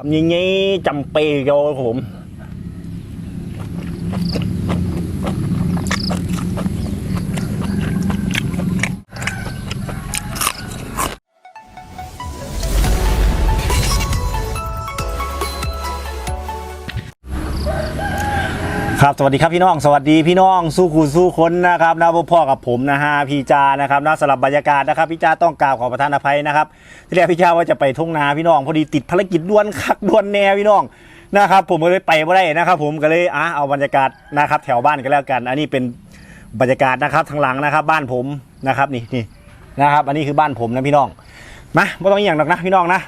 ทำอยังงี้จำเปย์ครับผม ครับสวัสดีครับพี่น้องสวัสดีพี่น้องสู้คูสู้คนนะครับนะพ่อกับผมนะฮะพี่จานะครับนะสลับบรรยากาศนะครับพี่จาต้องกราบขอประทานอภัยนะครับที่แรกพี่จาว่าจะไปทุ่งนาพี่น้องพอดีติดภารกิจด่วนคักด่วนแนวพี่น้องนะครับ ผมก็เลยไปไม่ได้นะครับ ผมก็เลยอะเอาบรรยากาศนะครับแถวบ้านกันแล้วกัน อันนี้เป็นบรรยากาศนะครับทางหลังนะครับ บ้านผมนะครับนี่นี่นะครับ อันนี้คือบ้านผมนะพี่น้องมาไม่ต้องอย่างหรอกนะพี่น้องนะ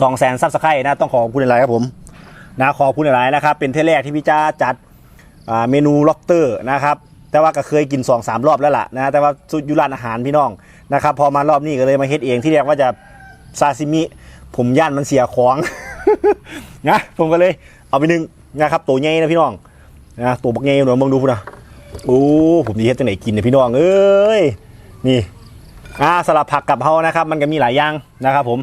สองแสนซับสไครต์นะต้องขอบคุณอะไรครับผม นะขอบคุณหลายๆนะครับ เป็นเทแรกที่พี่จ้าจัดเมนูล็อกเตอร์นะครับ แต่ว่าก็เคยกิน2อสามรอบแล้วล่ะนะแต่ว่าสุดยุรานอาหารพี่น้องนะครับ พอมารอบนี้ก็เลยมาเฮ็ดเองที่เรียกว่าจะซาซิมิผมย่านมันเสียของนะผมก็เลยเอาไปหนึ่งนะครับตัวใหญ่นะพี่น้องนะตัวบักใหญ่หน่อยมองดูพุ่นนะโอ้ผมดีเฮ็ดจังไหนกินเนี่ยพี่น้องเอ้ยนี่อ่าสลับผักกับเฮานะครับ มันก็มีหลายอย่างนะครับผม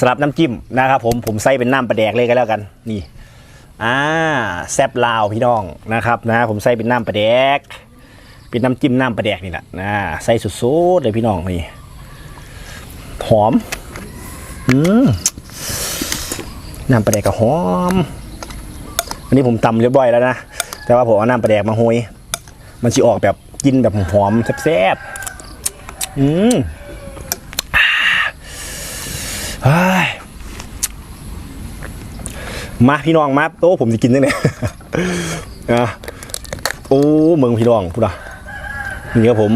สลับน้ำจิ้มนะครับผมผมใส่เป็นน้ำปลาแดกเลยก็แล้วกันนี่อ่าแซบลาวพี่น้องนะครับนะผมใส่เป็นน้ำปลาแดก เป็นน้ำจิ้มน้ำปลาแดกนี่แหละนะใส่สุดๆเลยพี่น้องนี่หอมอืมน้ำปลาแดกก็หอมอันนี้ผมตำเรียบร้อยแล้วนะแต่ว่าผมเอาน้ำปลาแดกมาโหยมันจะออกแบบกินแบบหอมๆแซ่บๆอืม เฮ้ย มาพี่น้องมาโอ้ผมจะกินยังไงอะโอ้เมืองพี่น้องพูดอะนี่ครับผม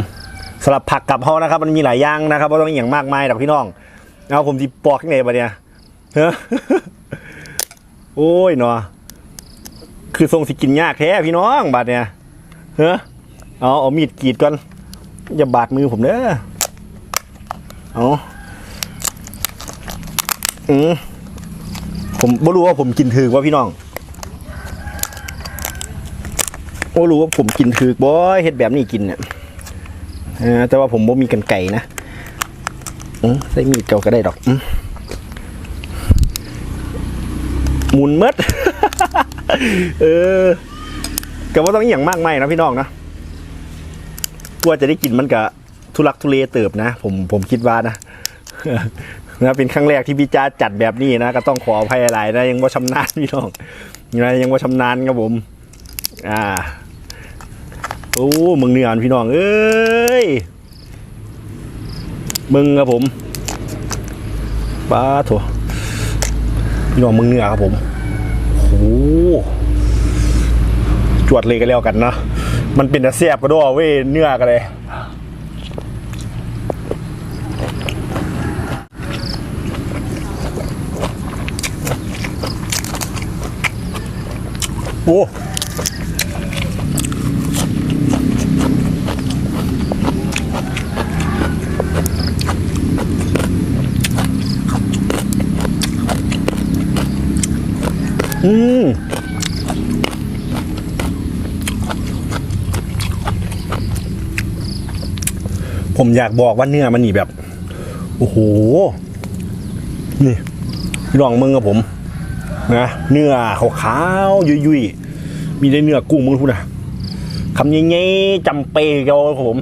สำหรับผักกับเขานะครับ มันมีหลายอย่างนะครับว่าต้องมีอย่างมากมายดอกพี่น้องเอาผมจะปอกยังไงบะเนี่ยเฮ้อโอ้ยเนาะคือทรงสิกินยากแท้พี่น้องบาดเนี่ยเฮ้อเอาเอามีดกรีดก่อนอย่าบาดมือผมเด้อเอาอืม ผมไม่รู้ว่าผมกินถือว่าพี่น้องไม่รู้ว่าผมกินถือบ่เฮ็ดแบบนี้กินเนี่ยแต่ว่าผมบ่มีกันไก่นะใส่มีดเกาก็ได้ดอกมหมุนเมดเออก็ว่าต้องอย่างมากมายนะพี่น้องนะกว่าจะได้กินมันก็ทุลักทุเลเติบนะ ผมผมคิดว่านะ นะเป็นครั้งแรกที่พี่จ้าจัดแบบนี้นะ ก็ต้องขออภัยหลายนะยังว่าชำนาญพี่น้องนะยังว่าชำนาญครับผม อ่าโอ้มึงเหนือนพี่น้องเอ้ยมึงครับผมป้าโถพี่น้องมึงเหนือครับผมโอ้จวดเลยกันแล้วกันเนาะมันเป็นแต่แซ่บก็ด้วยเว้ยเนื้อกันเลย อ้อืมผมอยากบอกว่าเนื้อมันนี่แบบ โอ้โห นี่ลองมึงกับผม นะ เนื้อขาวๆ ยุ่ยๆ มีได้เนื้อกุ้งมึงพูดนะคำยังไงจำเปย์เขาครับผม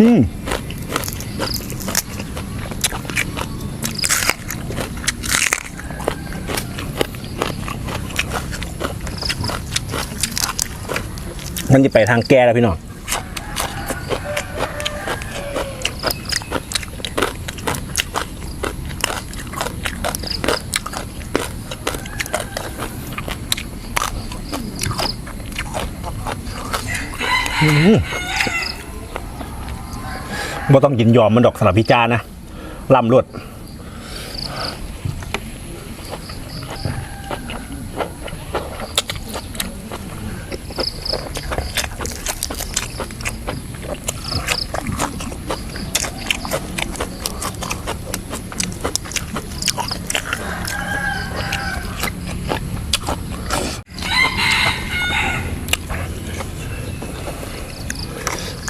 อืมมันจะไปทางแก้แล้วพี่น้อง บ่ต้องยินยอมมันดอกสำหรับพี่จานะลำรวด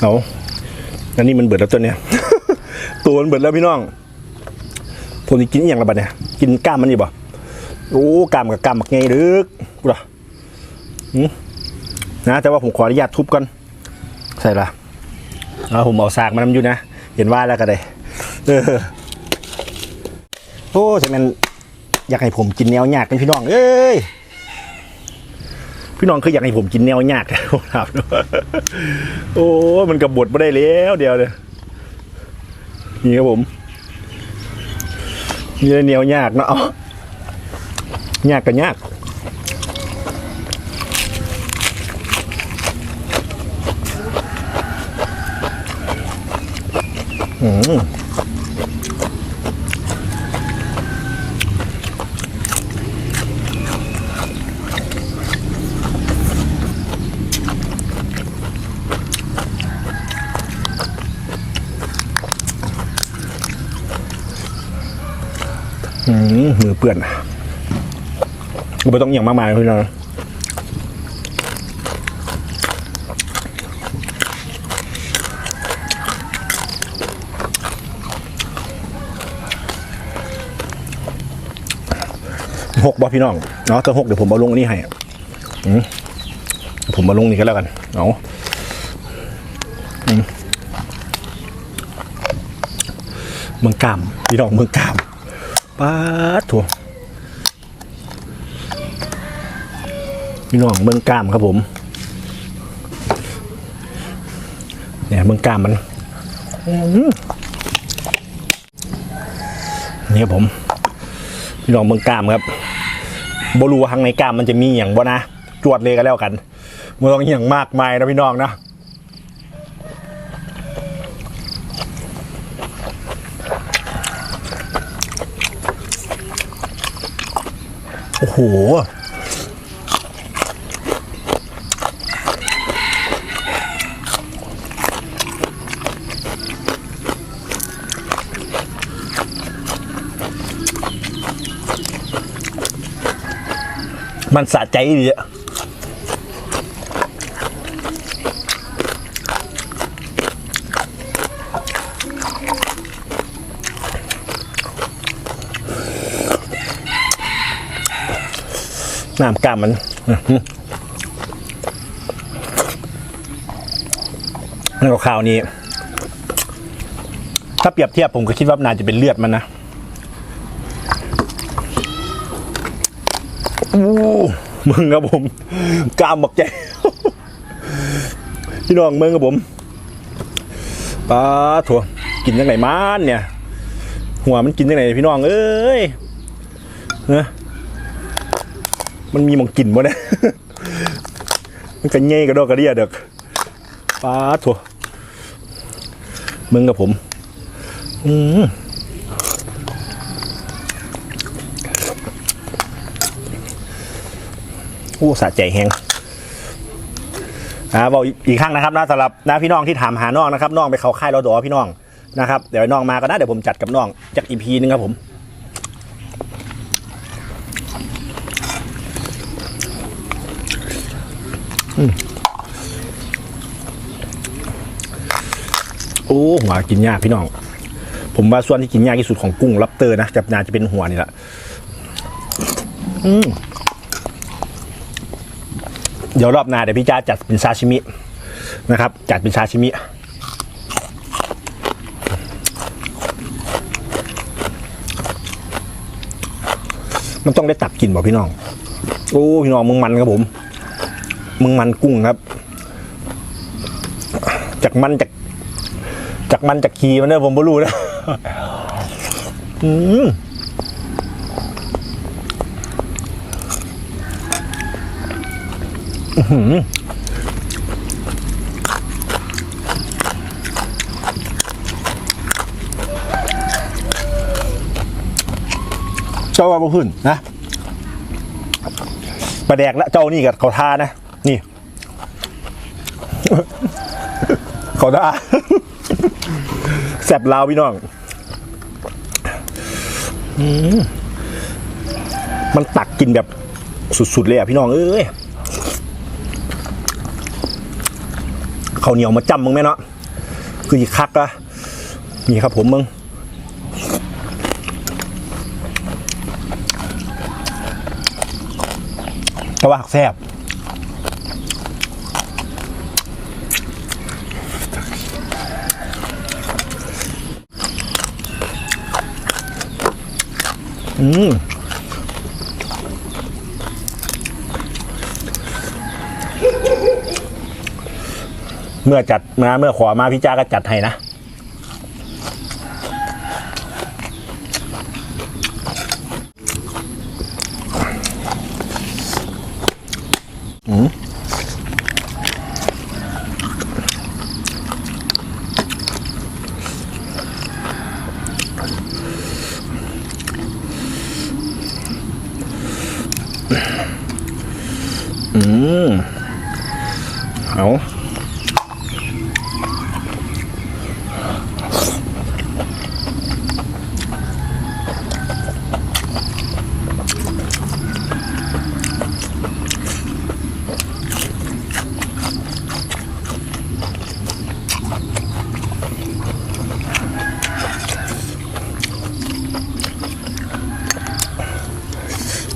เอาอันนี้มันเบิดแล้วตัวเนี้ย ตัวมันเบิดแล้วพี่น้อง ผมจะกินอย่างละบัดเนี่ย กินกล้ามมันนี่บ่โอ้กล้ามกับกล้ามบักไงดึกกูหรอหืมนะแต่ว่าผมขออนุญาตทุบก่อน ใส่ละเอาผมเอาสากมันนำอยู่นะ เห็นว่าแล้วก็ได้เออโอ้จะมันอยากให้ผมกินแนวยากเป็นพี่น้อง เอ้ย พี่น้องคืออยากให้ผมกินแนวยากผมถามด้วยโอ้มันกระบดไม่ได้แล้วเดียวเลยนี่ครับผมนี่แนวยากเนาะยากกันยากอืม มมือเปื่อนก็ไม่ต้องอย่างมากมายพี่น้องหกบ่พี่น้องเนาะถ้าหกเดี๋ยวผมเอาลงอันนี้ให้อืมผมมาลงนี่ก็แล้วกันเอาอืมเมืองกามพี่น้องเมืองกาม ป้าดถั่วพี่น้องเมืองกามครับผม เนี่ยเมืองกามมันอืมนี่ครับผม พี่น้องเมืองกามครับบรูว่าข้างในกามมันจะมีอย่างบ่นะจวดเลยก็แล้วกันมันต้องอย่างมากมายนะพี่น้องนะ โอ้โห มันสะใจดีอะ น้ำกล้ามมันอื้อหือแล้วก็ข้าวนี้ ถ้าเปรียบเทียบผมก็คิดว่าน่าจะเป็นเลือดมันนะอู้มึงครับผมกล้ามบักใจพี่น้องมึงครับผมปลาถั่วกินยังไงมานเนี่ย หัวมันกินยังไงพี่น้องเอ้ยเนอะ มันมีมองกินบ่เนี่ยมันกันเง่กระดอกกระเดียเด็กปลาถั่วมึงกับผม อืมอู้สะใจแหงอ่าบอกอีกครั้งนะครับนะสำหรับนะพี่น้องที่ถามหาน้องนะครับน้องไปเขาค่ายรอดอพี่น้องนะครับเดี๋ยวน้องมาก็ได้เดี๋ยวผมจัดกับน้องจากอีพีนึงครับผมอืม โอ้หัวกินยากพี่น้อง ผมว่าส่วนที่กินยากที่สุดของกุ้งลับเตอร์นะจะน่าจะเป็นหัวนี่แหละอืมเดี๋ยวรอบหน้าเดี๋ยวพี่จ้าจัดเป็นซาชิมินะครับ จัดเป็นซาชิมิมันต้องได้ตักกินบ่พี่น้อง โอ้ พี่น้องมึงมันครับผม มึงมันกุ้งครับ จากมันจาก จากมันจากขีมันเนี่ยผมไม่รู้นะอืมเจ้าว่าบ่ขึ้นนะปลาแดกและเจ้านี่กับเขาทานะ นี่ เขาทาแสบลาวพี่น้องมันตักกินแบบสุดๆเลยอะพี่น้องเอ้ยข้าวเหนียวมาจำมึงไหมเนาะคืออีคักอะนี่ครับผมมึงแต่ว่าแซ่บ อืมเมื่อจัดมาเมื่อขอมาพี่จ้าก็จัดให้นะอืม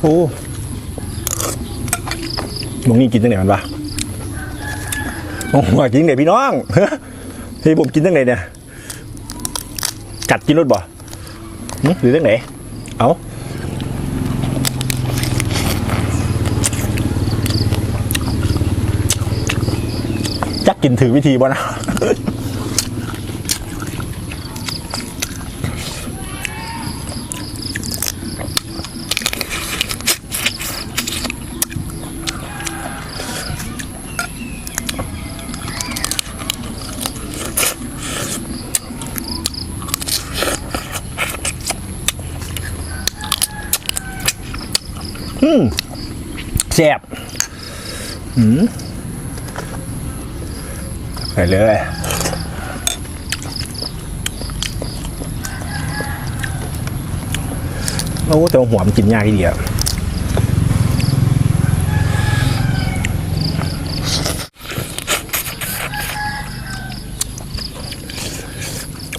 โอ้มึงนี่กินตั้งไหนมันปะโอ้โหกินไหนพี่น้องที่ผมกินตั้งไหนเนี่ยกัดกินรถบ่หรือตั้งไหนเอาจักกินถือวิธีบ่นะ ไปเลยโอ้แต่หัวมันกินยากทีเดีย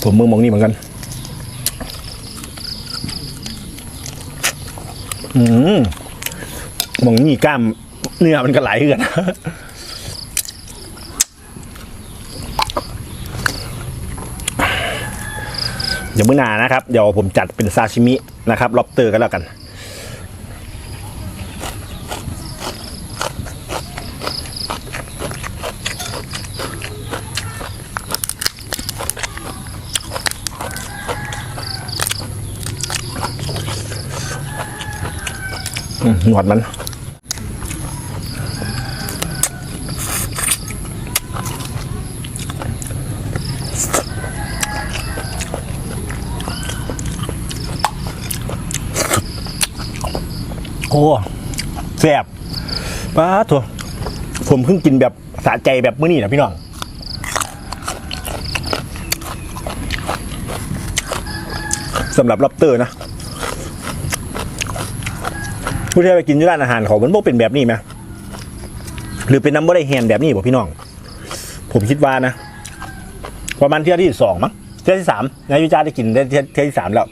ผมมึงมองนี่เหมือนกัน อืมมองนี่กล้ามเนื้อมันก็ไหลกัน ดี๋ยวมื้อหนานะครับ เดี๋ยวผมจัดเป็นซาชิมินะครับล็อบเตอร์กันแล้วกัน หนวดมัน โอ้แซ่บป้าถั่วผมเพิ่งกินแบบสะใจแบบมื้อนี้นะพี่น้องสำหรับล็อบเตอร์นะผู้ที่ไปกินที่ร้านอาหารเขามันบ่เป็นแบบนี้ไหมหรือเป็นน้ำบ่ได้แฮนแบบนี้บ่พี่น้อง ผมคิดว่านะประมาณเที่ยวที่สองมั้งเที่ยวที่สามนายยุจ้าได้กินได้เที่ยวเที่ยวที่สามแล้ว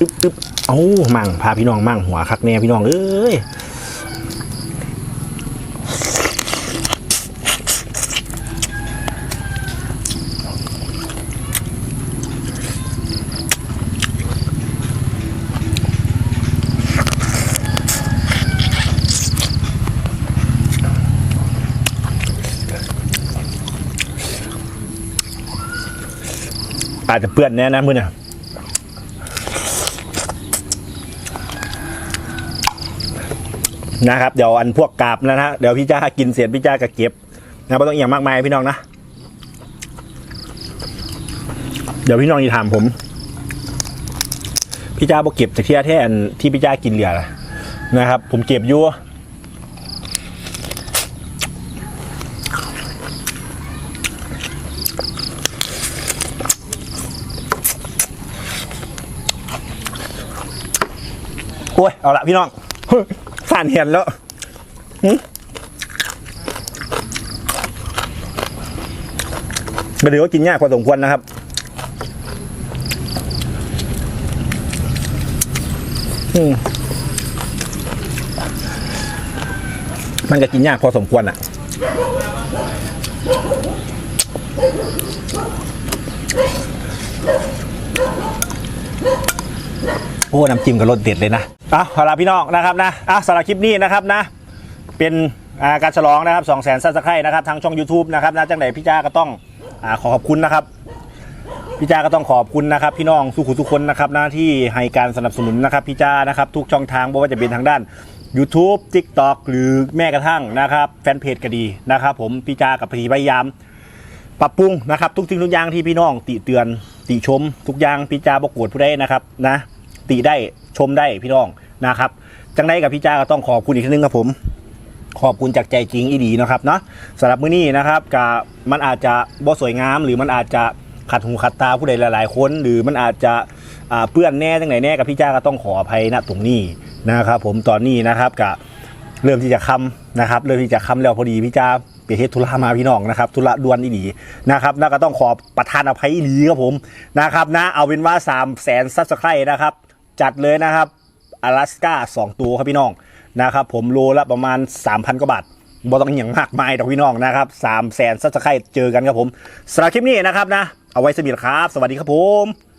อึ๊บอึ๊บเอามั่งพาพี่น้องมั่งหัวคักแน่พี่น้องเอ้ยอาจจะเปื้อนแน่นะมือน่ะ นะครับเดี๋ยวอันพวกกาบนะฮะเดี๋ยวพี่จ้ากินเสร็จพี่จ้าก็เก็บนะไม่ต้องอหย่างมากมายพี่น้องนะเดี๋ยวพี่น้องจะถามผม พี่จ้าบอกเก็บจากที่อาแท่นที่พี่จ้ากินเหลือนะครับ ผมเก็บอยู่โอ้ยเอาละพี่น้อง ผ่านเห็นแล้วไม่ถือว่ากินยากพอสมควรนะครับมันจะกินยากพอสมควรอะ โอ้ น้ำจิ้มกับรสเด็ดเลยนะ อะเอละพี่น้องนะครับนะอะสำหรับคลิปนี้นะครับนะ เป็นอ่าการฉลองนะครับสองแสนซับสไครต์นะครับทางช่อง YouTube นะครับนะจังไหนพี่จ้าก็ต้องอาขอขอบคุณนะครับ พี่จ้าก็ต้องขอบคุณนะครับ พี่น้องสุขุทุกคนนะครับนะที่ให้การสนับสนุนนะครับพี่จ้านะครับทุกช่องทางไม่ว่าจะเป็นทางด้าน YouTube TikTok หรือแม้กระทั่งนะครับแฟนเพจก็ดีนะครับ ผมพี่จ้ากับพี่พยายาม ปรับปรุงนะครับ ทุกสิ่งทุกอย่างที่พี่น้อง ติเตือน ติชม ทุกอย่างพี่จ้าบกวดผู้ใดนะครับนะ ติได้ชมได้พี่น้อง นะครับ จังได้กับพี่จ้าก็ต้องขอบคุณอีกครั้งนึงครับผม ขอบคุณจากใจจริงอีดีนะครับเนาะสำหรับมื้อนี้นะครับกับมันอาจจะบ่สวยงาม หรือมันอาจจะขัดหูขัดตาผู้ใดหลาย ๆ คน หรือมันอาจจะเปื้อนแน่จังไหนแน่กับพี่จ้าก็ต้องขออภัยณตรงนี้นะครับ ผมตอนนี้นะครับกับเริ่มที่จะคำนะครับเริ่มที่จะคำแล้วพอดีพี่จ้าไปเฮ็ดธุระมาพี่น้องนะครับธุระด่วนอีหลีนะครับแล้วก็ต้องขอประทานอภัยอีหลีครับผมนะครับนะเอาเป็นว่า3 0 0แสนซับสไครต์นะครับ จัดเลยนะครับ อลาสก้า2ตัวครับพี่น้องนะครับผมโลละประมาณ 3,000 กว่าบาทบ่ต้องอย่างมากมายดอกพี่น้องนะครับสามแสนซับสไครต์เจอกันครับผมสำหรับคลิปนี้นะครับนะ เอาไว้สมิธครับ สวัสดีครับผม